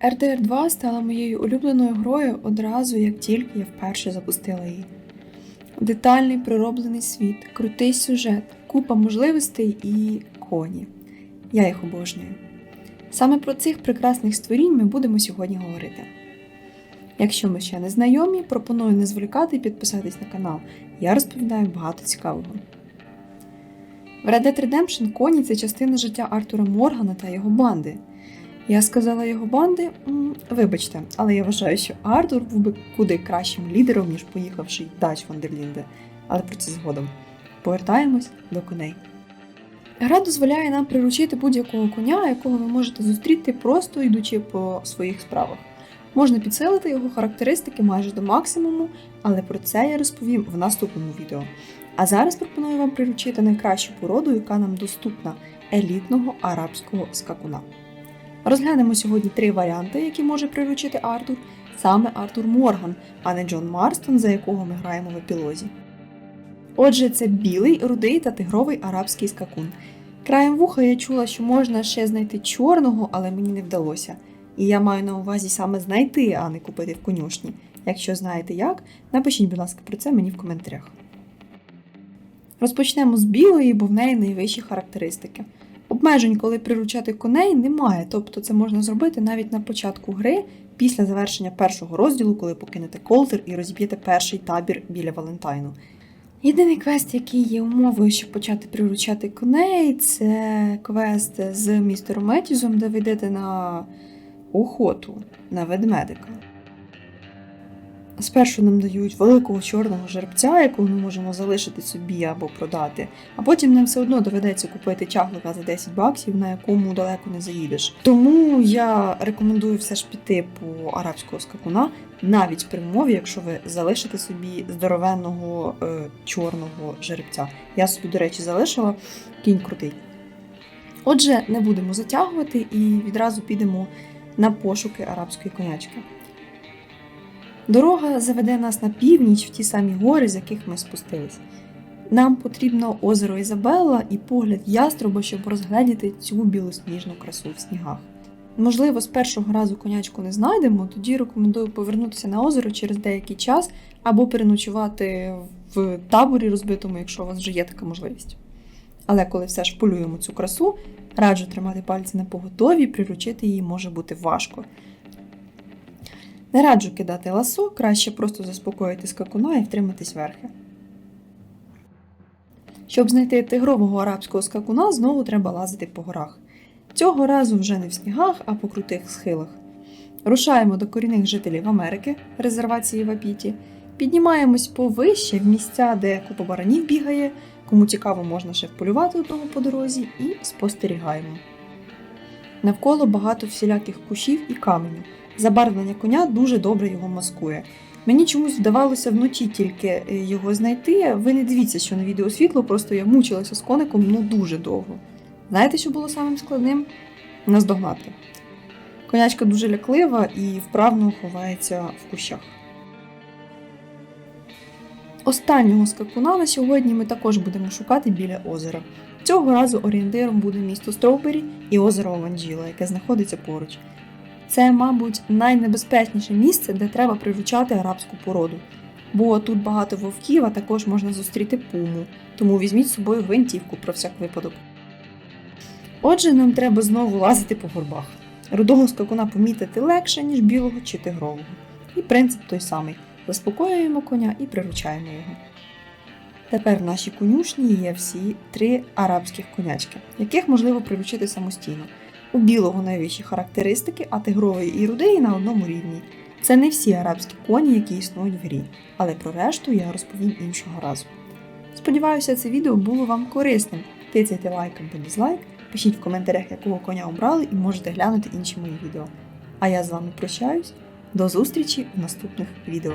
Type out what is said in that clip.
RDR 2 стала моєю улюбленою грою одразу, як тільки я вперше запустила її. Детальний пророблений світ, крутий сюжет, купа можливостей і коні. Я їх обожнюю. Саме про цих прекрасних створінь ми будемо сьогодні говорити. Якщо ми ще не знайомі, пропоную не зволікати і підписатись на канал. Я розповідаю багато цікавого. В Red Dead Redemption коні це частина життя Артура Моргана та його банди. Я сказала його банди, вибачте, але я вважаю, що Артур був би куди кращим лідером, ніж поїхавши Дач Вандерлінде. Але про це згодом. Повертаємось до коней. Гра дозволяє нам приручити будь-якого коня, якого ви можете зустріти, просто йдучи по своїх справах. Можна підсилити його характеристики майже до максимуму, але про це я розповім в наступному відео. А зараз пропоную вам приручити найкращу породу, яка нам доступна елітного арабського скакуна. Розглянемо сьогодні три варіанти, які може приручити Артур, саме Артур Морган, а не Джон Марстон, за якого ми граємо в епілозі. Отже, це білий, рудий та тигровий арабський скакун. Краєм вуха я чула, що можна ще знайти чорного, але мені не вдалося. І я маю на увазі саме знайти, а не купити в конюшні. Якщо знаєте як, напишіть, будь ласка, про це мені в коментарях. Розпочнемо з білої, бо в неї найвищі характеристики. Обмежень, коли приручати коней, немає, тобто це можна зробити навіть на початку гри, після завершення першого розділу, коли покинете колтер і розіб'єте перший табір біля Валентайну. Єдиний квест, який є умовою, щоб почати приручати коней, це квест з містером Метізом, де ви йдете на охоту на ведмедика. Спершу нам дають великого чорного жеребця, якого ми можемо залишити собі або продати, а потім нам все одно доведеться купити чаглика за 10 баксів, на якому далеко не заїдеш. Тому я рекомендую все ж піти по арабського скакуна, навіть при умові, якщо ви залишите собі здоровенного е, чорного жеребця. Я собі, до речі, залишила кінь крутий. Отже, не будемо затягувати і відразу підемо на пошуки арабської конячки. Дорога заведе нас на північ в ті самі гори, з яких ми спустились. Нам потрібно озеро Ізабелла і погляд яструба, щоб розгледіти цю білосніжну красу в снігах. Можливо, з першого разу конячку не знайдемо, тоді рекомендую повернутися на озеро через деякий час або переночувати в таборі розбитому, якщо у вас вже є така можливість. Але коли все ж полюємо цю красу, раджу тримати пальці на поготові, приручити її може бути важко. Не раджу кидати ласо, краще просто заспокоїти скакуна і втриматись верхи. Щоб знайти тигрового арабського скакуна, знову треба лазити по горах. Цього разу вже не в снігах, а по крутих схилах. Рушаємо до корінних жителів Америки, резервації в Апіті, піднімаємось повище в місця, де купа баранів бігає, кому цікаво, можна ще вполювати одного по дорозі, і спостерігаємо. Навколо багато всіляких кущів і каменів. Забарвлення коня дуже добре його маскує. Мені чомусь вдавалося вночі тільки е, його знайти. Ви не дивіться, що на відео світло, просто я мучилася з коником ну дуже довго. Знаєте, що було самим складним? Наздогнати. Конячка дуже ляклива і вправно ховається в кущах. Останнього скакуна на сьогодні ми також будемо шукати біля озера. Цього разу орієнтиром буде місто Строубері і озеро Ованджіла, яке знаходиться поруч. Це, мабуть, найнебезпечніше місце, де треба приручати арабську породу. Бо тут багато вовків, а також можна зустріти пуму, тому візьміть з собою гвинтівку про всяк випадок. Отже, нам треба знову лазити по горбах. Рудого скакуна помітити легше, ніж білого чи тигрового. І принцип той самий: заспокоюємо коня і приручаємо його. Тепер в нашій конюшні є всі три арабських конячки, яких можливо приручити самостійно. У білого найвищі характеристики, а тигрової і рудеї на одному рівні. Це не всі арабські коні, які існують в грі, але про решту я розповім іншого разу. Сподіваюся, це відео було вам корисним. Тицяйте лайк або дизлайк, пишіть в коментарях, якого коня обрали, і можете глянути інші мої відео. А я з вами прощаюсь. До зустрічі в наступних відео.